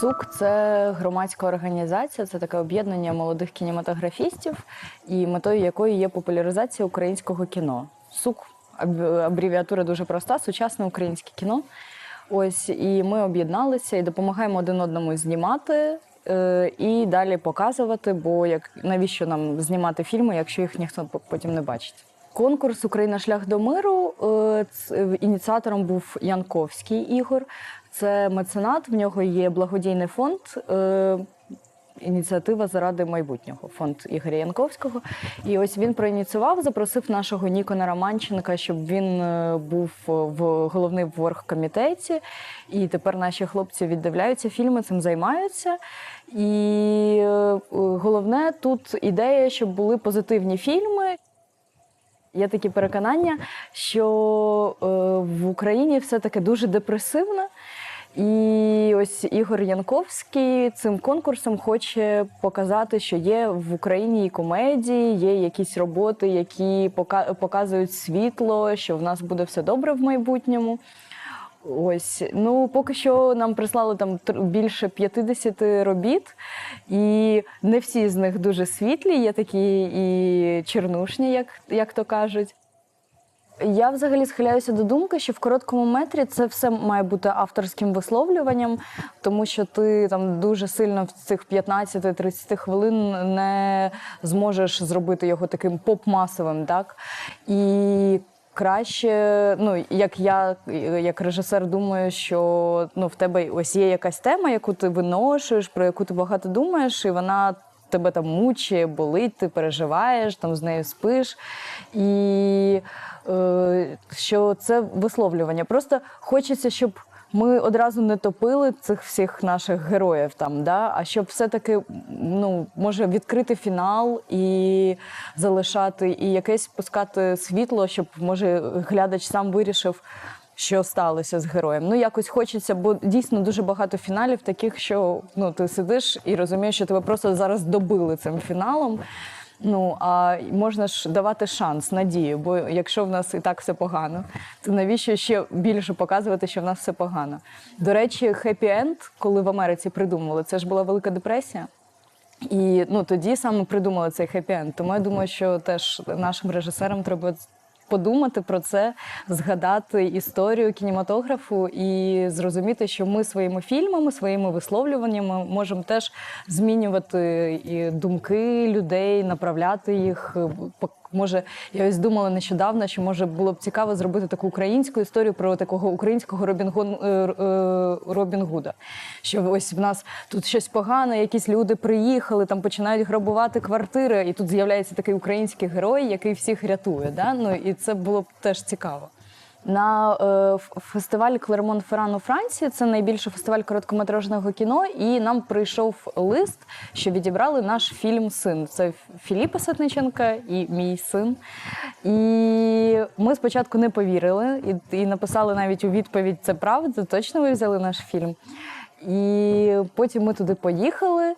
СУК це громадська організація, це таке об'єднання молодих кінематографістів, і метою якої є популяризація українського кіно. СУК аб- абревіатура дуже проста, сучасне українське кіно. Ось і ми об'єдналися і допомагаємо один одному знімати. е, І далі показувати, бо як навіщо нам знімати фільми, якщо їх ніхто по- потім не бачить. Конкурс Україна шлях до миру. е, Ініціатором був Янковський Ігор. Це меценат. В нього є благодійний фонд. е, Ініціатива заради майбутнього фонд Ігоря Янковського. І ось він проініціював, запросив нашого Нікона Романченка, щоб він е, був в головний в оргкомітеті. І тепер наші хлопці віддивляються фільми, цим займаються. І е, головне тут ідея, щоб були позитивні фільми. Є такі переконання, що е, в Україні все таки дуже депресивно. І ось Ігор Янковський цим конкурсом хоче показати, що є в Україні і комедії, є якісь роботи, які показують світло, що в нас буде все добре в майбутньому. Ось, ну поки що нам прислали там більше 50 робіт, і не всі з них дуже світлі, є такі і чернушні, як, як то кажуть. Я взагалі схиляюся до думки, що в короткому метрі це все має бути авторським висловлюванням, тому що ти там дуже сильно в цих 15-30 хвилин не зможеш зробити його таким поп-масовим, так? І краще, ну як я, як режисер, думаю, що ну, в тебе ось є якась тема, яку ти виношуєш, про яку ти багато думаєш, і вона тебе там мучає, болить, ти переживаєш, там з нею спиш. І е, що це висловлювання. Просто хочеться, щоб ми одразу не топили цих всіх наших героїв там, да? а щоб все-таки ну, може відкрити фінал і залишати, і якесь пускати світло, щоб може глядач сам вирішив. Що сталося з героєм? Ну якось хочеться, бо дійсно дуже багато фіналів таких, що ну ти сидиш і розумієш, що тебе просто зараз добили цим фіналом. Ну а можна ж давати шанс, надію, бо якщо в нас і так все погано, то навіщо ще більше показувати, що в нас все погано? До речі, хеппі енд, коли в Америці придумували, це ж була велика депресія. І ну тоді саме придумали цей хеппі-енд. Тому я думаю, що теж нашим режисерам треба подумати про це, згадати історію кінематографу і зрозуміти, що ми своїми фільмами, своїми висловлюваннями можемо теж змінювати і думки людей, направляти їх. Може, я ось думала нещодавно, що може було б цікаво зробити таку українську історію про такого українського Робін, Гон, е, е, Робін Гуда. Що ось в нас тут щось погане, якісь люди приїхали, там починають грабувати квартири, і тут з'являється такий український герой, який всіх рятує. Да? Ну і це було б теж цікаво. На е, фестивалі Клермон Ферран у Франції це найбільший фестиваль короткометражного кіно. І нам прийшов лист, що відібрали наш фільм Син. Це Філіпа Сатниченка і мій син. І ми спочатку не повірили і, і написали навіть у відповідь: це правда, точно ви взяли наш фільм. І потім ми туди поїхали.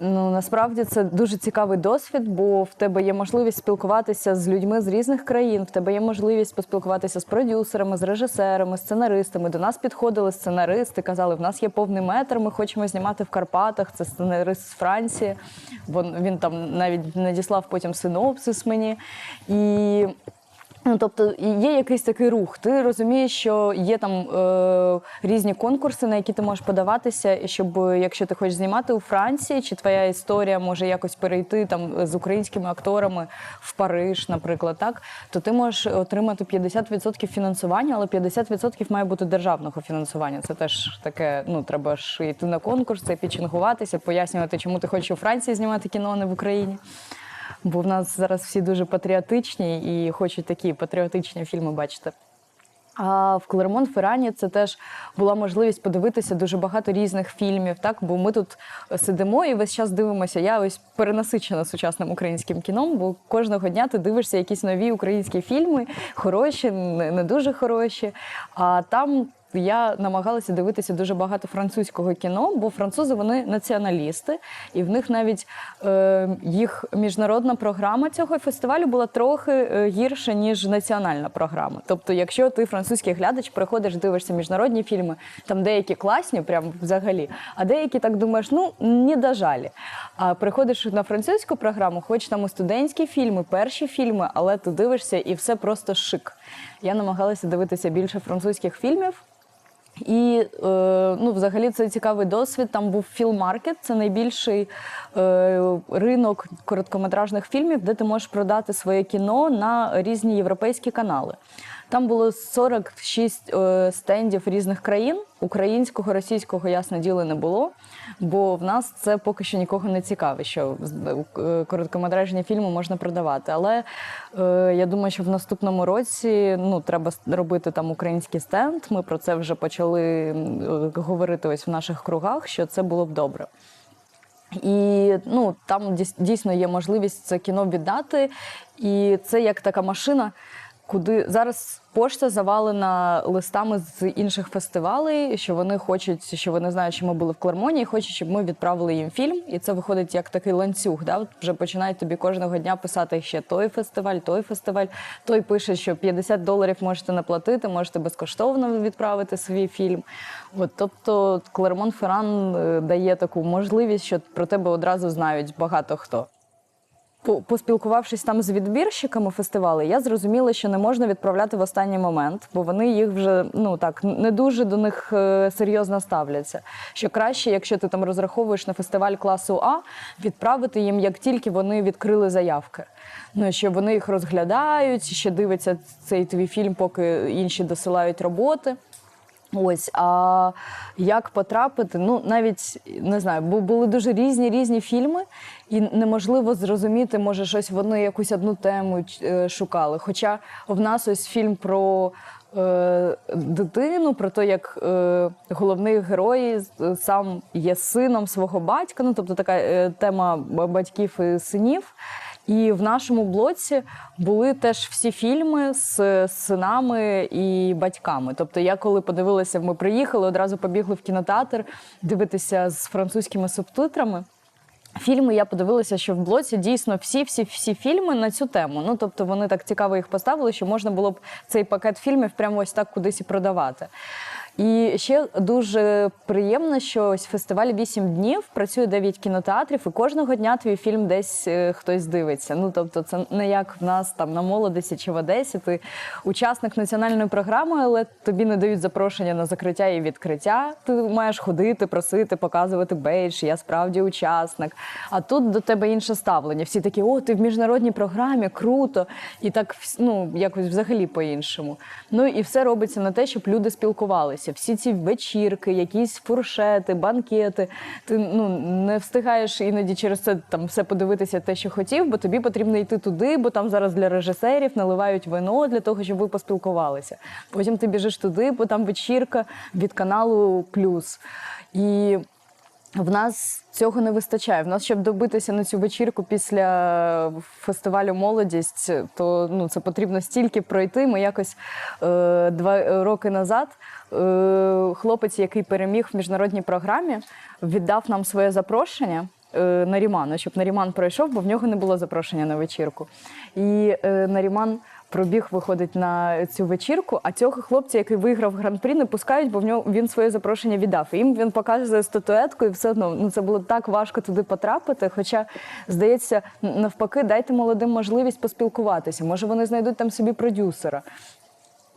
Ну насправді це дуже цікавий досвід, бо в тебе є можливість спілкуватися з людьми з різних країн. В тебе є можливість поспілкуватися з продюсерами, з режисерами, сценаристами. До нас підходили сценаристи, казали, в нас є повний метр. Ми хочемо знімати в Карпатах. Це сценарист з Франції. Бо він там навіть надіслав потім синопсис мені. І Ну, тобто є якийсь такий рух. Ти розумієш, що є там е, різні конкурси, на які ти можеш подаватися, і щоб е, якщо ти хочеш знімати у Франції, чи твоя історія може якось перейти там з українськими акторами в Париж, наприклад, так то ти можеш отримати 50% фінансування, але 50% має бути державного фінансування. Це теж таке. Ну треба ж йти на конкурси, пічингуватися, пояснювати, чому ти хочеш у Франції знімати кіно, а не в Україні. Бо в нас зараз всі дуже патріотичні і хочуть такі патріотичні фільми бачити. А в Клермон Феррані це теж була можливість подивитися дуже багато різних фільмів. Так, бо ми тут сидимо і весь час дивимося. Я ось перенасичена сучасним українським кіном, бо кожного дня ти дивишся якісь нові українські фільми, хороші, не дуже хороші. А там я намагалася дивитися дуже багато французького кіно, бо французи вони націоналісти, і в них навіть е, їх міжнародна програма цього фестивалю була трохи е, гірша, ніж національна програма. Тобто, якщо ти французький глядач, приходиш, дивишся міжнародні фільми, там деякі класні, прям взагалі, а деякі так думаєш, ну не дожалі. А приходиш на французьку програму, хоч там і студентські фільми, перші фільми, але ти дивишся і все просто шик. Я намагалася дивитися більше французьких фільмів. І е, ну, взагалі це цікавий досвід. Там був філмаркет, це найбільший е, ринок короткометражних фільмів, де ти можеш продати своє кіно на різні європейські канали. Там було 46 е, стендів різних країн. Українського, російського, ясне діло, не було, бо в нас це поки що нікого не цікавить, що е, короткометражні фільми можна продавати. Але е, я думаю, що в наступному році ну, треба робити там український стенд. Ми про це вже почали е, говорити ось в наших кругах, що це було б добре. І ну, там дійсно є можливість це кіно віддати. І це як така машина, куди зараз пошта завалена листами з інших фестивалей, що вони хочуть, що вони знають, що ми були в Клермоні, і хочуть, щоб ми відправили їм фільм. І це виходить як такий ланцюг. Да? Вже починають тобі кожного дня писати ще той фестиваль, той фестиваль. Той пише, що 50 доларів можете не платити, можете безкоштовно відправити свій фільм. От, тобто Клермон Ферран е, дає таку можливість, що про тебе одразу знають багато хто. По- Поспілкувавшись там з відбірщиками фестивалу, я зрозуміла, що не можна відправляти в останній момент, бо вони їх вже ну так не дуже до них е, серйозно ставляться. Що краще, якщо ти там розраховуєш на фестиваль класу А, відправити їм, як тільки вони відкрили заявки. Ну що вони їх розглядають, ще дивляться цей твій фільм, поки інші досилають роботи. Ось, а як потрапити? Ну, навіть не знаю, бо були дуже різні різні фільми, і неможливо зрозуміти, може, щось вони якусь одну тему е, шукали. Хоча в нас ось фільм про е, дитину, про те, як е, головний герой сам є сином свого батька. Ну, тобто така е, тема батьків і синів. І в нашому блоці були теж всі фільми з синами і батьками. Тобто, я коли подивилася, ми приїхали, одразу побігли в кінотеатр дивитися з французькими субтитрами. Фільми я подивилася, що в блоці дійсно всі, всі, всі фільми на цю тему. Ну тобто вони так цікаво їх поставили, що можна було б цей пакет фільмів прямо ось так кудись і продавати. І ще дуже приємно, що ось фестиваль 8 днів працює 9 кінотеатрів, і кожного дня твій фільм десь е, хтось дивиться. Ну тобто, це не як в нас там на молодості чи в Одесі. Ти учасник національної програми, але тобі не дають запрошення на закриття і відкриття. Ти маєш ходити, просити, показувати бейдж. Я справді учасник. А тут до тебе інше ставлення. Всі такі, о, ти в міжнародній програмі, круто. І так ну, якось взагалі по-іншому. Ну і все робиться на те, щоб люди спілкувалися. Всі ці вечірки, якісь фуршети, банкети. Ти ну не встигаєш іноді через це там все подивитися, те, що хотів, бо тобі потрібно йти туди, бо там зараз для режисерів наливають вино для того, щоб ви поспілкувалися. Потім ти біжиш туди, бо там вечірка від каналу Плюс. І в нас цього не вистачає. В нас, щоб добитися на цю вечірку після фестивалю Молодість, то ну, це потрібно стільки пройти. Ми якось е, два роки назад е, хлопець, який переміг в міжнародній програмі, віддав нам своє запрошення. е, Наріману, щоб Наріман пройшов, бо в нього не було запрошення на вечірку. І е, Наріман пробіг виходить на цю вечірку, а цього хлопця, який виграв гран-прі, не пускають, бо в нього він своє запрошення віддав. І їм він показує статуетку, і все одно ну це було так важко туди потрапити. Хоча, здається, навпаки, дайте молодим можливість поспілкуватися. Може, вони знайдуть там собі продюсера.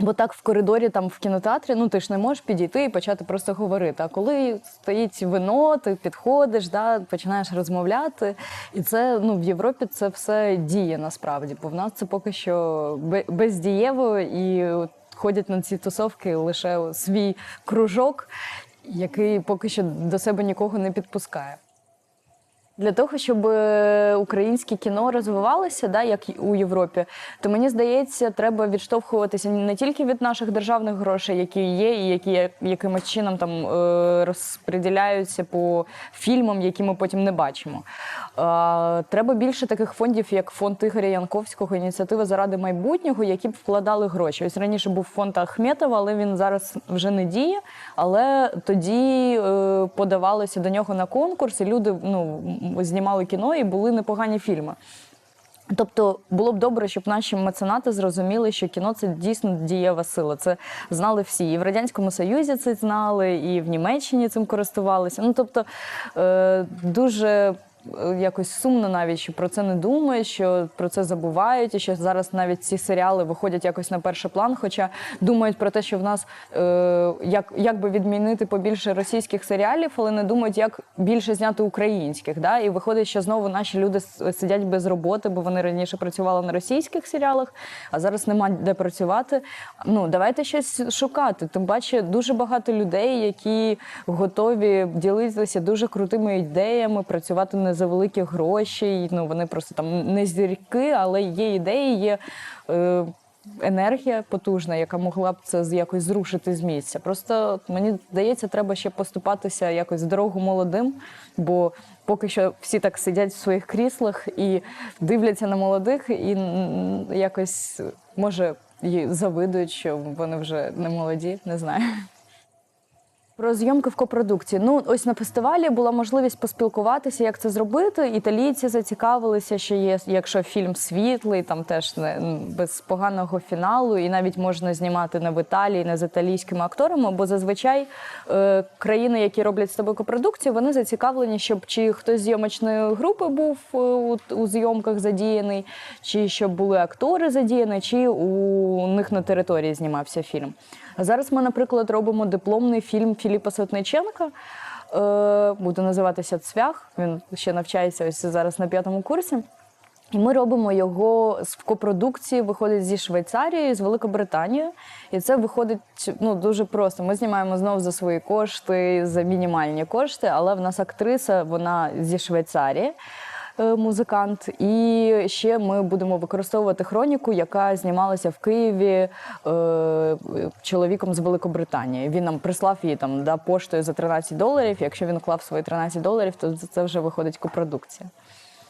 Бо так в коридорі, там в кінотеатрі, ну ти ж не можеш підійти і почати просто говорити. А коли стоїть вино, ти підходиш, да, починаєш розмовляти. І це ну в Європі це все діє насправді. Бо в нас це поки що бе- бездієво і ходять на ці тусовки лише свій кружок, який поки що до себе нікого не підпускає. Для того, щоб е, українське кіно розвивалося, да, як у Європі, то мені здається, треба відштовхуватися не тільки від наших державних грошей, які є, і які якимось чином там е, розподіляються по фільмам, які ми потім не бачимо. Треба більше таких фондів, як фонд Ігоря Янковського, ініціатива заради майбутнього, які б вкладали гроші. Ось раніше був фонд Ахметова, але він зараз вже не діє. Але тоді е, подавалося до нього на конкурс, і люди ну, знімали кіно і були непогані фільми. Тобто було б добре, щоб наші меценати зрозуміли, що кіно це дійсно дієва сила. Це знали всі. І в Радянському Союзі це знали, і в Німеччині цим користувалися. Ну тобто е, дуже. Е, Якось сумно навіть, що про це не думають, що про це забувають, і що зараз навіть ці серіали виходять якось на перший план, хоча думають про те, що в нас е, як, як би відмінити побільше російських серіалів, але не думають, як більше зняти українських. Да? І виходить, що знову наші люди сидять без роботи, бо вони раніше працювали на російських серіалах, а зараз нема де працювати. Ну давайте щось шукати. Тим паче дуже багато людей, які готові ділитися дуже крутими ідеями, працювати не за великі гроші. Ну вони просто там не зірки, але є ідеї, є. Е, Енергія потужна, яка могла б це якось зрушити з місця. Просто мені здається, треба ще поступатися якось дорогу молодим, бо поки що всі так сидять в своїх кріслах і дивляться на молодих, і якось може і завидують, що вони вже не молоді, не знаю. Про зйомки в копродукції. Ну, ось на фестивалі була можливість поспілкуватися, як це зробити. Італійці зацікавилися, що є, якщо фільм світлий, там теж не без поганого фіналу, і навіть можна знімати не в Італії, не з італійськими акторами. Бо зазвичай е, країни, які роблять з тобою копродукцію, вони зацікавлені, щоб чи хтось зйомочної групи був е, у, у зйомках задіяний, чи щоб були актори задіяні, чи у них на території знімався фільм. Зараз ми, наприклад, робимо дипломний фільм Філіпа Сотниченка. Е, буде називатися Цвях. Він ще навчається ось зараз на п'ятому курсі. І ми робимо його з- копродукції, виходить зі Швейцарії, з Великобританією. І це виходить ну, дуже просто. Ми знімаємо знову за свої кошти, за мінімальні кошти, але в нас актриса, вона зі Швейцарії. Е, Музикант, і ще ми будемо використовувати хроніку, яка знімалася в Києві е, чоловіком з Великобританії. Він нам прислав її там да, поштою за 13 доларів. Якщо він клав свої 13 доларів, то це вже виходить копродукція.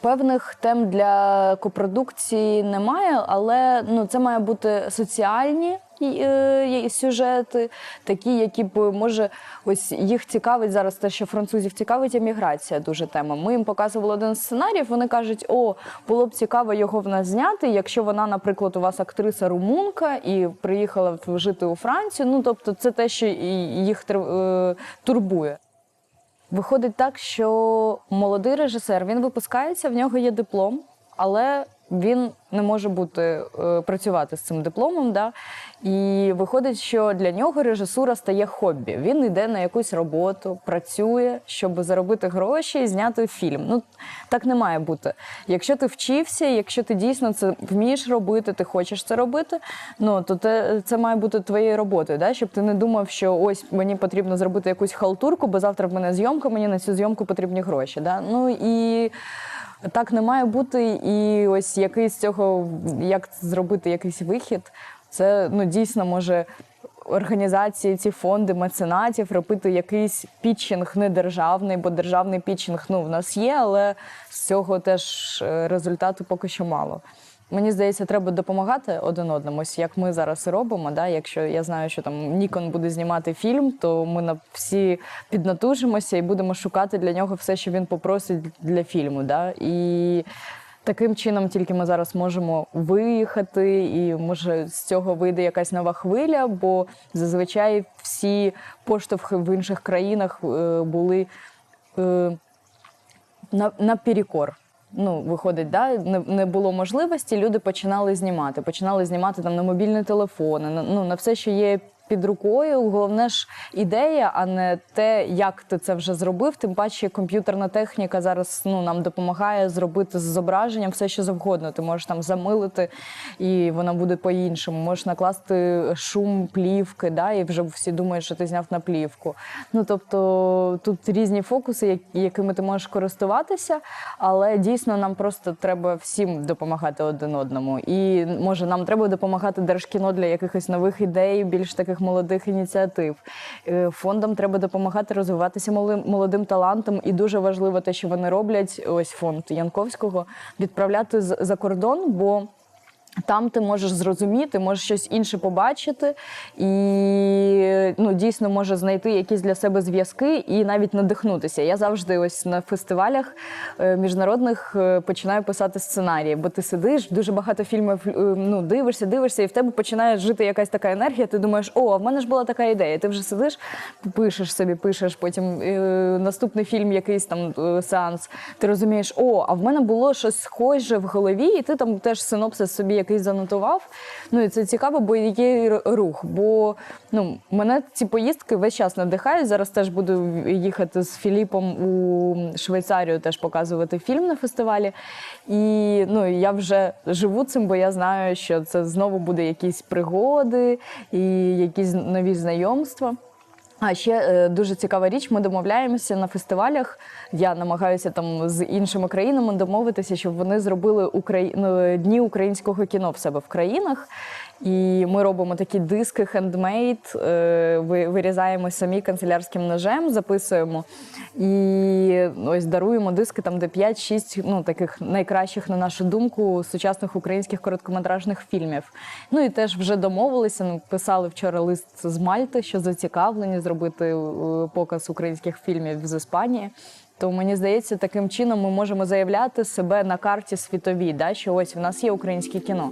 Певних тем для копродукції немає, але ну це має бути соціальні е, сюжети, такі, які б може ось їх цікавить зараз. Те, що французів цікавить еміграція, дуже тема. Ми їм показували один з сценаріїв. Вони кажуть, о, було б цікаво його в нас зняти, якщо вона, наприклад, у вас актриса румунка і приїхала жити у Францію. Ну тобто, це те, що їх е, турбує. Виходить так, що молодий режисер він випускається, в нього є диплом, але він не може бути е, працювати з цим дипломом. Да? І виходить, що для нього режисура стає хобі. Він йде на якусь роботу, працює, щоб заробити гроші і зняти фільм. Ну так не має бути. Якщо ти вчився, якщо ти дійсно це вмієш робити, ти хочеш це робити, ну то те, це має бути твоєю роботою, да? щоб ти не думав, що ось мені потрібно зробити якусь халтурку, бо завтра в мене зйомка, мені на цю зйомку потрібні гроші. Да? Ну і так не має бути. І ось який з цього, як зробити якийсь вихід, це ну дійсно може. Організації, ці фонди меценатів робити якийсь пітчинг недержавний, бо державний пітчинг ну, в нас є, але з цього теж е, результату поки що мало. Мені здається, треба допомагати один одному. Ось як ми зараз і робимо. Да? Якщо я знаю, що там Нікон буде знімати фільм, то ми на всі піднатужимося і будемо шукати для нього все, що він попросить для фільму. Да? І таким чином тільки ми зараз можемо виїхати, і може з цього вийде якась нова хвиля, бо зазвичай всі поштовхи в інших країнах е, були. Е, на, наперекор. Ну, виходить, да? не, не було можливості, люди починали знімати. Починали знімати там на мобільні телефони, на, ну, на все, що є під рукою. Головне ж ідея, а не те, як ти це вже зробив. Тим паче комп'ютерна техніка зараз ну, нам допомагає зробити з зображенням все, що завгодно. Ти можеш там замилити, і воно буде по-іншому. Можеш накласти шум плівки, да, і вже всі думають, що ти зняв на плівку. Ну тобто тут різні фокуси, якими ти можеш користуватися, але дійсно нам просто треба всім допомагати один одному. І може нам треба допомагати держкіно для якихось нових ідей, більш таких молодих ініціатив. Е, Фондам треба допомагати розвиватися молодим, талантам. І дуже важливо те, що вони роблять. Ось фонд Янковського відправляти за кордон, бо. Там ти можеш зрозуміти, можеш щось інше побачити, і ну, дійсно може знайти якісь для себе зв'язки і навіть надихнутися. Я завжди ось на фестивалях е, міжнародних е, починаю писати сценарії, бо ти сидиш, дуже багато фільмів е, ну, дивишся, дивишся, і в тебе починає жити якась така енергія. Ти думаєш, о, а в мене ж була така ідея. Ти вже сидиш, пишеш собі, пишеш, потім наступний фільм, якийсь там сеанс. Ти розумієш, о, а в мене було щось схоже в голові, і ти там теж синопсис собі якийсь занотував. Ну і це цікаво, бо є рух. Бо ну, мене ці поїздки весь час надихають. Зараз теж буду їхати з Філіпом у Швейцарію, теж показувати фільм на фестивалі. І ну, я вже живу цим, бо я знаю, що це знову буде якісь пригоди і якісь нові знайомства. А ще е, дуже цікава річ. Ми домовляємося на фестивалях. Я намагаюся там з іншими країнами домовитися, щоб вони зробили Украї... ну, дні українського кіно в себе в країнах. І ми робимо такі диски хендмейд, ви- вирізаємо самі канцелярським ножем, записуємо і ось даруємо диски там, де 5-6 ну, таких найкращих, на нашу думку, сучасних українських короткометражних фільмів. Ну і теж вже домовилися. ну, Писали вчора лист з Мальти, що зацікавлені зробити е, показ українських фільмів з Іспанії. То мені здається, таким чином ми можемо заявляти себе на карті світовій, да, що ось в нас є українське кіно.